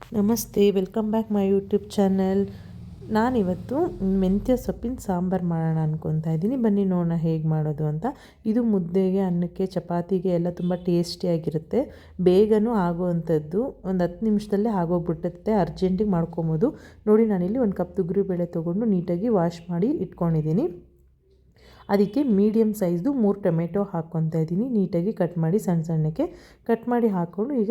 ನಮಸ್ತೆ, welcome back my YouTube channel. ನಾನಿವತ್ತು ಮೆಂತ್ಯ ಸೊಪ್ಪಿನ ಸಾಂಬಾರು ಮಾಡೋಣ ಅನ್ಕೊತಾ ಇದ್ದೀನಿ. ಬನ್ನಿ ನೋಡೋಣ ಹೇಗೆ ಮಾಡೋದು ಅಂತ. ಇದು ಮುದ್ದೆಗೆ, ಅನ್ನಕ್ಕೆ, ಚಪಾತಿಗೆ ಎಲ್ಲ ತುಂಬ ಟೇಸ್ಟಿಯಾಗಿರುತ್ತೆ ಬೇಗನೂ ಆಗುವಂಥದ್ದು ಒಂದು ಹತ್ತು ನಿಮಿಷದಲ್ಲೇ ಆಗೋಗ್ಬಿಟ್ಟತ್ತೆ. ಅರ್ಜೆಂಟಿಗೆ ಮಾಡ್ಕೊಬೋದು. ನೋಡಿ ನಾನಿಲ್ಲಿ ಒಂದು ಕಪ್ ಬೇಳೆ ತೊಗೊಂಡು ನೀಟಾಗಿ ವಾಶ್ ಮಾಡಿ ಇಟ್ಕೊಂಡಿದ್ದೀನಿ. ಅದಕ್ಕೆ ಮೀಡಿಯಮ್ ಸೈಜ್ದು ಮೂರು ಟೊಮೆಟೊ ಹಾಕ್ಕೊತಾ ಇದ್ದೀನಿ. ನೀಟಾಗಿ ಕಟ್ ಮಾಡಿ ಸಣ್ಣ ಸಣ್ಣಕ್ಕೆ ಕಟ್ ಮಾಡಿ ಹಾಕ್ಕೊಂಡು ಈಗ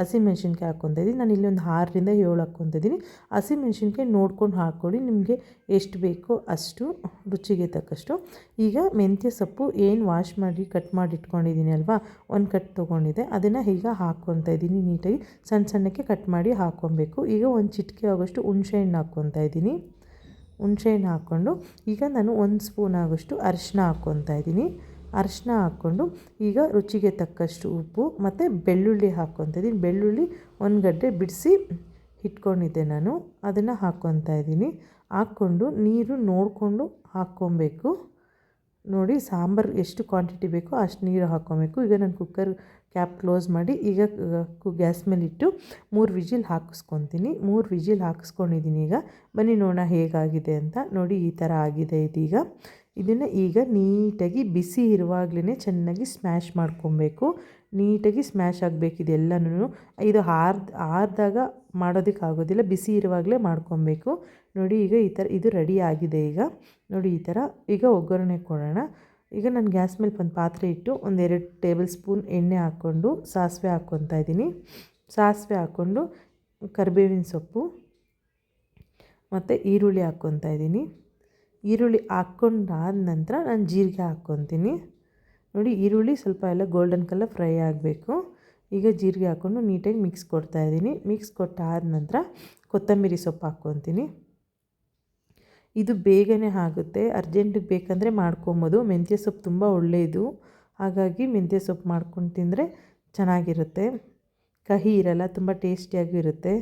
ಹಸಿಮೆಣ್ಸಿನ್ಕಾಯಿ ಹಾಕ್ಕೊತಾ ಇದ್ದೀನಿ. ನಾನು ಇಲ್ಲಿ ಒಂದು ಆರರಿಂದ ಏಳು ಹಾಕ್ಕೊತಾ ಇದ್ದೀನಿ. ಹಸಿಮೆಣ್ಸಿನ್ಕಾಯಿ ನೋಡ್ಕೊಂಡು ಹಾಕ್ಕೊಳ್ಳಿ. ನಿಮಗೆ ಎಷ್ಟು ಬೇಕೋ ಅಷ್ಟು ರುಚಿಗೆ ತಕ್ಕಷ್ಟು. ಈಗ ಮೆಂತ್ಯ ಸೊಪ್ಪು ಏನು ವಾಶ್ ಮಾಡಿ, ಕಟ್ ಮಾಡಿ ಇಟ್ಕೊಂಡಿದ್ದೀನಿ ಅಲ್ವಾ? ಒಂದು ಕಟ್ ತೊಗೊಂಡಿದೆ ಅದನ್ನು ಈಗ ಹಾಕ್ಕೊತಾ ಇದ್ದೀನಿ ನೀಟಾಗಿ. ಸಣ್ಣ ಸಣ್ಣಕ್ಕೆ ಕಟ್ ಮಾಡಿ ಹಾಕ್ಕೊಬೇಕು. ಈಗ ಒಂದು ಚಿಟಿಕೆ ಆಗೋಷ್ಟು ಹುಣ್ಸೆ ಹಣ್ಣು ಹಾಕ್ಕೊತಾ ಇದ್ದೀನಿ. ಹುಣ್ಸೆಹಣ್ಣು ಹಾಕ್ಕೊಂಡು, ಈಗ ನಾನು ಒಂದು ಸ್ಪೂನ್ ಆಗೋಷ್ಟು ಅರಿಶಿನ ಹಾಕ್ಕೊತಾ ಇದ್ದೀನಿ. ಅರಿಶಿನ ಹಾಕ್ಕೊಂಡು ಈಗ ರುಚಿಗೆ ತಕ್ಕಷ್ಟು ಉಪ್ಪು ಮತ್ತು ಬೆಳ್ಳುಳ್ಳಿ ಹಾಕ್ಕೊತಾ ಇದ್ದೀನಿ. ಬೆಳ್ಳುಳ್ಳಿ ಒಂದು ಗಡ್ಡೆ ಬಿಡಿಸಿ ಇಟ್ಕೊಂಡಿದ್ದೆ ನಾನು. ಅದನ್ನು ಹಾಕ್ಕೊತಾ ಇದ್ದೀನಿ. ಹಾಕ್ಕೊಂಡು ನೀರು ನೋಡಿಕೊಂಡು ಹಾಕ್ಕೊಬೇಕು ನೋಡಿ ಸಾಂಬಾರು ಎಷ್ಟು ಕ್ವಾಂಟಿಟಿ ಬೇಕೋ ಅಷ್ಟು ನೀರು ಹಾಕ್ಕೊಬೇಕು ಈಗ ನಾನು ಕುಕ್ಕರ್ ಕ್ಯಾಪ್ ಕ್ಲೋಸ್ ಮಾಡಿ ಈಗ ಗ್ಯಾಸ್ ಮೇಲೆ ಇಟ್ಟು ಮೂರು ವಿಜಿಲ್ ಹಾಕಿಸ್ಕೊತೀನಿ. ಮೂರು ವಿಜಿಲ್ ಹಾಕಿಸ್ಕೊಂಡಿದ್ದೀನಿ ಈಗ. ಬನ್ನಿ ನೋಡೋಣ ಹೇಗಾಗಿದೆ ಅಂತ. ನೋಡಿ ಈ ಥರ ಆಗಿದೆ ಇದೀಗ. ಇದನ್ನು ಈಗ ನೀಟಾಗಿ ಬಿಸಿ ಇರುವಾಗಲೇ ಚೆನ್ನಾಗಿ ಸ್ಮ್ಯಾಶ್ ಮಾಡ್ಕೊಬೇಕು. ನೀಟಾಗಿ ಸ್ಮ್ಯಾಶ್ ಆಗಬೇಕು ಇದೆಲ್ಲನೂ ಇದು ಹಾರ್ದ ಆರಿದಾಗ ಮಾಡೋದಕ್ಕಾಗೋದಿಲ್ಲ, ಬಿಸಿ ಇರುವಾಗಲೇ ಮಾಡ್ಕೊಬೇಕು. ನೋಡಿ ಈಗ ಈ ಥರ ಇದು ರೆಡಿ ಆಗಿದೆ ಈಗ. ನೋಡಿ ಈ ಥರ ಈಗ ಒಗ್ಗರಣೆ ಕೊಡೋಣ. ಈಗ ನಾನು ಗ್ಯಾಸ್ ಮೇಲೆ ಒಂದು ಪಾತ್ರೆ ಇಟ್ಟು ಒಂದೆರಡು ಟೇಬಲ್ ಸ್ಪೂನ್ ಎಣ್ಣೆ ಹಾಕ್ಕೊಂಡು ಸಾಸಿವೆ ಹಾಕ್ಕೊತಾ ಇದ್ದೀನಿ. ಸಾಸಿವೆ ಹಾಕ್ಕೊಂಡು ಕರಿಬೇವಿನ ಸೊಪ್ಪು ಮತ್ತು ಈರುಳ್ಳಿ ಹಾಕ್ಕೊತಾ ಇದ್ದೀನಿ. ಈರುಳ್ಳಿ ಹಾಕ್ಕೊಂಡಾದ ನಂತರ ನಾನು ಜೀರಿಗೆ ಹಾಕ್ಕೊತೀನಿ. ನೋಡಿ, ಈರುಳ್ಳಿ ಸ್ವಲ್ಪ ಎಲ್ಲ ಗೋಲ್ಡನ್ ಕಲರ್ ಫ್ರೈ ಆಗಬೇಕು. ಈಗ ಜೀರಿಗೆ ಹಾಕ್ಕೊಂಡು ನೀಟಾಗಿ ಮಿಕ್ಸ್ ಕೊಡ್ತಾಯಿದ್ದೀನಿ ಮಿಕ್ಸ್ ಕೊಟ್ಟಾದ ನಂತರ ಕೊತ್ತಂಬರಿ ಸೊಪ್ಪು ಹಾಕ್ಕೊತೀನಿ. ಇದು ಬೇಗನೆ ಆಗುತ್ತೆ. ಅರ್ಜೆಂಟಿಗೆ ಬೇಕಂದರೆ ಮಾಡ್ಕೊಬೋದು. ಮೆಂತ್ಯ ಸೊಪ್ಪು ತುಂಬ ಒಳ್ಳೆಯದು. ಹಾಗಾಗಿ ಮೆಂತ್ಯ ಸೊಪ್ಪು ಮಾಡ್ಕೊಂಡು ತಿಂದರೆ ಚೆನ್ನಾಗಿರುತ್ತೆ. ಕಹಿ ಇರಲ್ಲ, ತುಂಬ ಟೇಸ್ಟಿಯಾಗೂ ಇರುತ್ತೆ.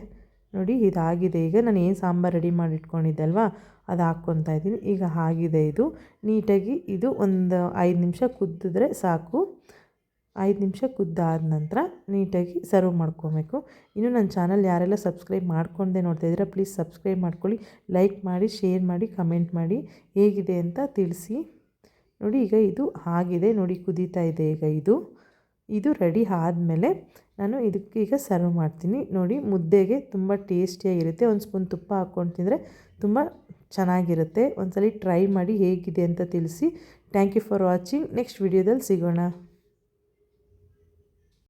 ನೋಡಿ, ಇದಾಗಿದೆ. ಈಗ ನಾನು ಏನು ಸಾಂಬಾರು ರೆಡಿ ಮಾಡಿ ಇಟ್ಕೊಂಡಿದ್ದೆ ಅಲ್ವಾ ಅದು ಹಾಕ್ಕೊತಾ ಇದ್ದೀನಿ. ಈಗ ಆಗಿದೆ ಇದು. ನೀಟಾಗಿ ಇದು ಒಂದು ಐದು ನಿಮಿಷ ಕುದ್ದಿದ್ರೆ ಸಾಕು. ಐದು ನಿಮಿಷ ಕುದ್ದಾದ ನಂತರ ನೀಟಾಗಿ ಸರ್ವ್ ಮಾಡ್ಕೊಬೇಕು. ಇನ್ನು ನನ್ನ ಚಾನಲ್ ಯಾರೆಲ್ಲ ಸಬ್ಸ್ಕ್ರೈಬ್ ಮಾಡ್ಕೊಂಡೆ ನೋಡ್ತಾ ಇದ್ದೀರಾ ಪ್ಲೀಸ್ ಸಬ್ಸ್ಕ್ರೈಬ್ ಮಾಡ್ಕೊಳ್ಳಿ. ಲೈಕ್ ಮಾಡಿ ಶೇರ್ ಮಾಡಿ ಕಮೆಂಟ್ ಮಾಡಿ. ಹೇಗಿದೆ ಅಂತ ತಿಳಿಸಿ. ನೋಡಿ, ಈಗ ಇದು ಆಗಿದೆ. ನೋಡಿ, ಕುದೀತಾ ಇದೆ ಈಗ ಇದು. ಇದು ರೆಡಿ ಆದಮೇಲೆ ನಾನು ಇದಕ್ಕೆ ಈಗ ಸರ್ವ್ ಮಾಡ್ತೀನಿ. ನೋಡಿ, ಮುದ್ದೆಗೆ ತುಂಬ ಟೇಸ್ಟಿಯಾಗಿರುತ್ತೆ ಒಂದು ಸ್ಪೂನ್ ತುಪ್ಪ ಹಾಕ್ಕೊಂಡು ತಿಂದರೆ ತುಂಬ ಚೆನ್ನಾಗಿರುತ್ತೆ. ಒಂದ್ಸಲ ಟ್ರೈ ಮಾಡಿ ಹೇಗಿದೆ ಅಂತ ತಿಳಿಸಿ. Thank you for watching next ವಿಡಿಯೋದಲ್ಲಿ ಸಿಗೋಣ.